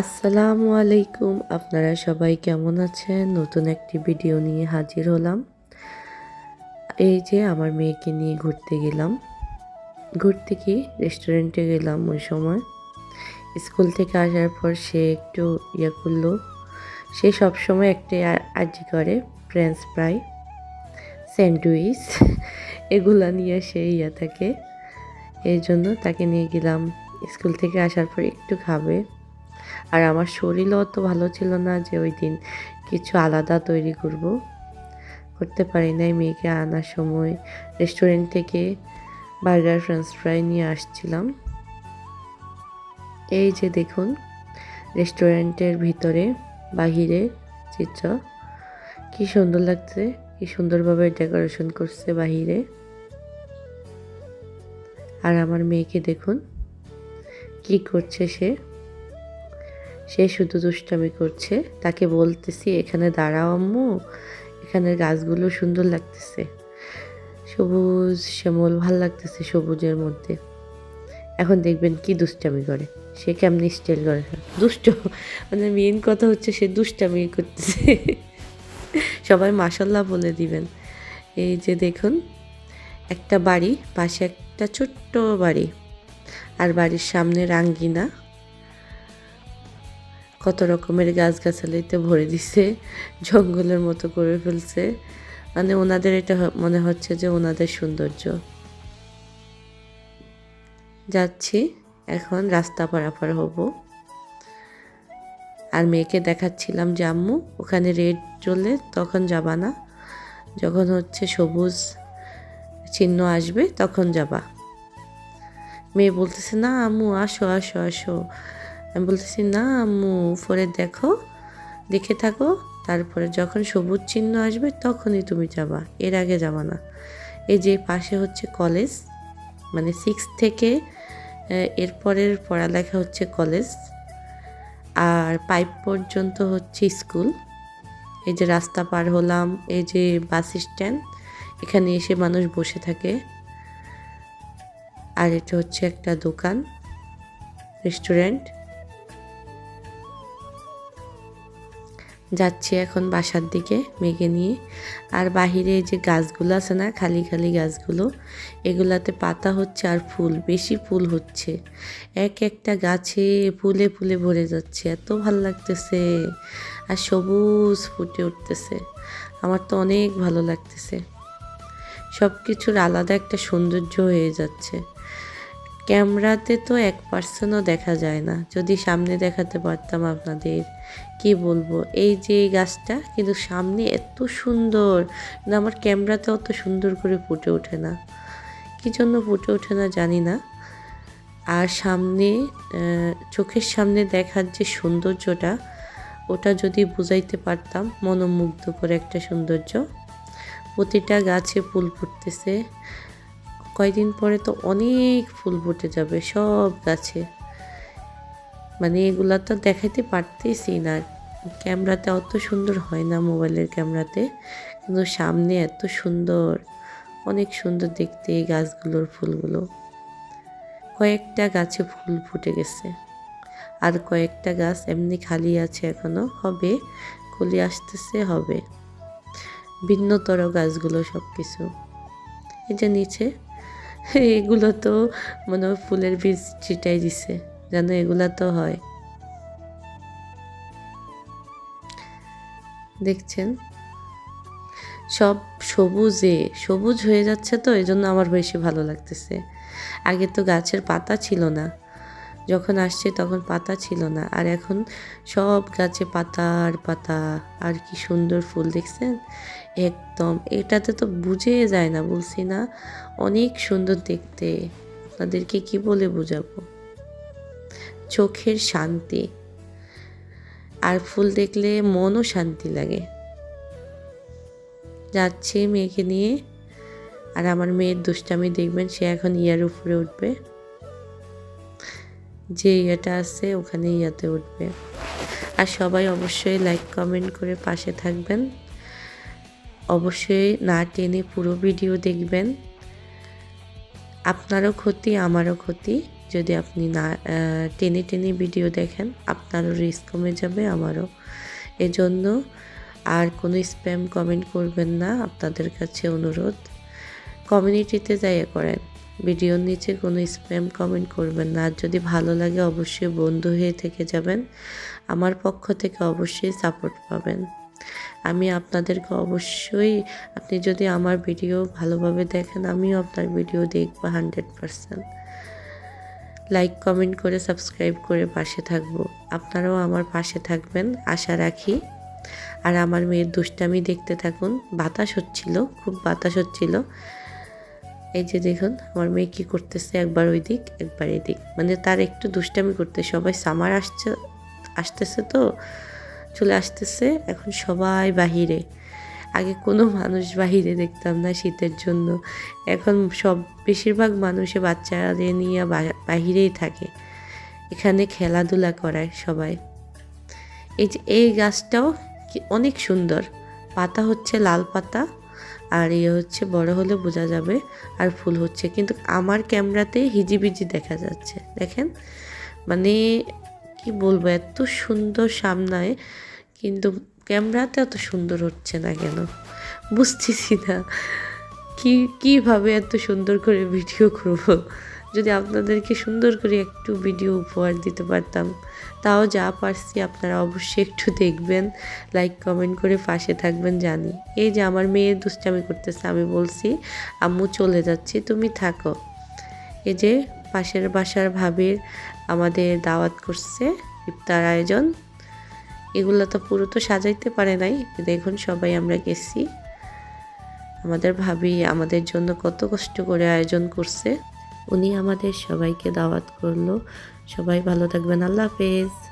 আসসালামু আলাইকুম। আপনারা সবাই কেমন আছেন? নতুন একটি ভিডিও নিয়ে হাজির হলাম। এই যে আমার মেয়েকে নিয়ে ঘুরতে গেলাম। ঘুরতে কি? রেস্টুরেন্টে গেলাম ওই সময়। স্কুল থেকে আসার পর সে একটু ইয়ে করল। সে সবসময় একটা আর্জি করে, ফ্রেঞ্চ ফ্রাই, স্যান্ডউইচ, এগুলা নিয়ে সে ইয়ে থাকে। এই জন্য তাকে নিয়ে গেলাম। স্কুল থেকে আসার পর একটু খাবে। আর আমার শরীরও অত ভালো ছিল না যে ওই দিন কিছু আলাদা তৈরি করব। করতে পারি নাই। মেয়েকে আনার সময় রেস্টুরেন্ট থেকে বার্গার ফ্রেঞ্চ ফ্রাই নিয়ে আসছিলাম। এই যে দেখুন রেস্টুরেন্টের ভিতরে, বাহিরে চিত্র কি সুন্দর লাগছে, কি সুন্দরভাবে ডেকোরেশন করছে বাহিরে। আর আমার মেয়েকে দেখুন, কি করছে সে। সে শুধু দুষ্টামি করছে। তাকে বলতেছি, এখানে দাঁড়াও আম্মু, এখানের গাছগুলো সুন্দর লাগতেছে। সবুজ শ্যামল, ভালো লাগতেছে সবুজের মধ্যে। এখন দেখবেন কি দুষ্টামি করে। সে কেমনি স্টাইল করে? দুষ্ট মানে মেন কথা হচ্ছে সে দুষ্টামি করতেছে। সবাই মাসাল্লাহ বলে দিবেন। এই যে দেখুন, একটা বাড়ি, পাশে একটা ছোট্ট বাড়ি। আর বাড়ির সামনে রাঙ্গিনা। কত রকমের গাছগাছালিতে ভরে দিছে, জঙ্গলের মতো করে ফেলছে। মানে ওনাদের এটা মনে হচ্ছে যে ওনাদের সৌন্দর্য। যাচ্ছি, এখন রাস্তা পারাপার হব। আর মেয়েকে দেখাচ্ছিলাম যে, আম্মু, ওখানে রেড চলে তখন যাবা না। যখন হচ্ছে সবুজ চিহ্ন আসবে তখন যাবা। মেয়ে বলতেছে, না, আম্মু, আসো আসো আসো। আমি বলতেছি, না আম্মু, উপরে দেখো, দেখে থাকো, তারপরে যখন সবুজ চিহ্ন আসবে তখনই তুমি যাবা, এর আগে যাবা না। এই যে পাশে হচ্ছে কলেজ মানে সিক্স থেকে এরপরের পড়ালেখা হচ্ছে কলেজ, আর পাইপ পর্যন্ত হচ্ছে স্কুল। এই যে রাস্তা পার হলাম, এই যে বাস স্ট্যান্ড, এখানে এসে মানুষ বসে থাকে। আর এটা হচ্ছে একটা দোকান, রেস্টুরেন্ট। যাচ্ছি এখন বাসার দিকে মেঘে নিয়ে। আর বাহিরে যে গাছগুলো আছে না, খালি খালি গাছগুলো, এগুলাতে পাতা হচ্ছে আর ফুল, বেশি ফুল হচ্ছে। এক একটা গাছে ফুলে ফুলে ভরে যাচ্ছে, এত ভালো লাগতেছে। আর সবুজ ফুটে উঠতেছে, আমার তো অনেক ভালো লাগতেছে। সব কিছুর আলাদা একটা সৌন্দর্য হয়ে যাচ্ছে। ক্যামেরাতে তো এক পার্সেন্টও দেখা যায় না। যদি সামনে দেখাতে পারতাম আপনাদের, কি বলব? এই যে গাছটা, কিন্তু সামনে এত সুন্দর। কিন্তু আমার ক্যামেরাতে অত সুন্দর করে ফুটে ওঠে না। কী জন্য ফুটে ওঠে না জানি না। আর সামনে চোখের সামনে দেখার যে সৌন্দর্যটা, ওটা যদি বুঝাইতে পারতাম মনোমুগ্ধ করে একটা সৌন্দর্য। প্রতিটা গাছে ফুল ফুটতেছে। কয়দিন পরে তো অনেক ফুল ফুটে যাবে, সব গাছে। মানে এগুলা তো দেখাইতে পারতেছি না। ক্যামেরাতে অত সুন্দর হয় না মোবাইলের ক্যামেরাতে, কিন্তু সামনে এত সুন্দর, অনেক সুন্দর দেখতে এই গাছগুলোর ফুলগুলো। কয়েকটা গাছে ফুল ফুটে গেছে। আর কয়েকটা গাছ এমনি খালি আছে এখনও, হবে, কলি আসতেছে, হবে। ভিন্নতর গাছগুলো সব কিছু যে নিচে এগুলো তো মনে হয় ফুলের বীজ ছিটাই দিছে, যেন এগুলা তো হয়। দেখছেন? সব সবুজে, সবুজ হয়ে যাচ্ছে তো এই জন্য আমার বেশি ভালো লাগতেছে। আগে তো গাছের পাতা ছিল না। যখন আসছে তখন পাতা ছিল না। আর এখন সব গাছে পাতা আর পাতা, আর কি সুন্দর ফুল, দেখছেন? একদম। এটাতে তো বুঝে যায় না, বলছি না। অনেক সুন্দর দেখতে। আপনাদেরকে কি বলে বোঝাবো? চোখের শান্তি। আর ফুল দেখলে মনও শান্তি লাগে। যাচ্ছে মেয়েকে নিয়ে। আর আমার মেয়ের দুষ্টামি দেখবেন, সে এখন ইয়ার উপরে উঠবে। যে ইয়েটা আছে, ওখানে ইয়াতে উঠবে। আর সবাই অবশ্যই লাইক কমেন্ট করে পাশে থাকবেন। অবশ্যই না টেনে পুরো ভিডিও দেখবেন। আপনারও ক্ষতি, আমারও ক্ষতি। যদি আপনি না টেনে টেনে ভিডিও দেখেন, আপনারও রিস্ক কমে যাবে, আমারও। এজন্য আর কোনো স্প্যাম কমেন্ট করবেন না, আপনাদের কাছে অনুরোধ। কমিউনিটিতে যাইয়া করেন, ভিডিওর নিচে কোনো স্প্যাম কমেন্ট করবেন না। আর যদি ভালো লাগে, অবশ্যই বন্ধু হয়ে থেকে যাবেন। আমার পক্ষ থেকে অবশ্যই সাপোর্ট পাবেন। আমি আপনাদেরকে অবশ্যই, আপনি যদি আমার ভিডিও ভালোভাবে দেখেন, আমিও আপনার ভিডিও দেখব হান্ড্রেড পারসেন্ট লাইক কমেন্ট করে সাবস্ক্রাইব করে পাশে থাকব। আপনারাও আমার পাশে থাকবেন, আশা রাখি। আর আমার মেয়ের দুষ্টামি দেখতে থাকুন। বাতাস হচ্ছিল, খুব বাতাস হচ্ছিল। এই যে দেখুন, আমার মেয়ে কী করতেছে একবার ওই দিক একবার এদিক। মানে তার একটু দুষ্টামি করতে, সবাই সামার আসছে, আসতেছে তো। চলে আসতেছে, এখন সবাই বাহিরে। আগে কোনো মানুষ বাহিরে দেখতাম না শীতের জন্য। এখন সব বেশিরভাগ মানুষে বাচ্চাদের নিয়ে বাহিরেই থাকে। এখানে খেলাধুলা করায় সবাই। এই যে, এই গাছটাও অনেক সুন্দর। পাতা হচ্ছে লাল পাতা, আর ইয়ে হচ্ছে বড় হলে বোঝা যাবে, আর ফুল হচ্ছে। কিন্তু আমার ক্যামেরাতে হিজিবিজি দেখা যাচ্ছে। দেখেন? মানে কি বলব, এত সুন্দর সামনায় কিন্তু ক্যামেরাতে এত সুন্দর হচ্ছে না কেন? বুঝতেছি না। কি, কীভাবে এত সুন্দর করে ভিডিও করব? যদি আপনাদেরকে সুন্দর করে একটু ভিডিও উপহার দিতে পারতাম, তাও যা পারছি আপনারা অবশ্যই একটু দেখবেন লাইক কমেন্ট করে পাশে থাকবেন জানি। এই যে আমার মেয়ে দুষ্টামি করতেছে, আমি বলছি, আম্মু চলে যাচ্ছি, তুমি থাকো। এই যে পাশের বাসার ভাবির আমাদের দাওয়াত করছে, ইফতার আয়োজন। এগুলো তো পুরো তো সাজাইতে পারে নাই। দেখুন সবাই আমরা গেছি। আমাদের ভাবি আমাদের জন্য কত কষ্ট করে আয়োজন করছে। উনি আমাদের সবাইকে দাওয়াত করল। সবাই ভালো থাকবেন। আল্লাহ হাফেজ।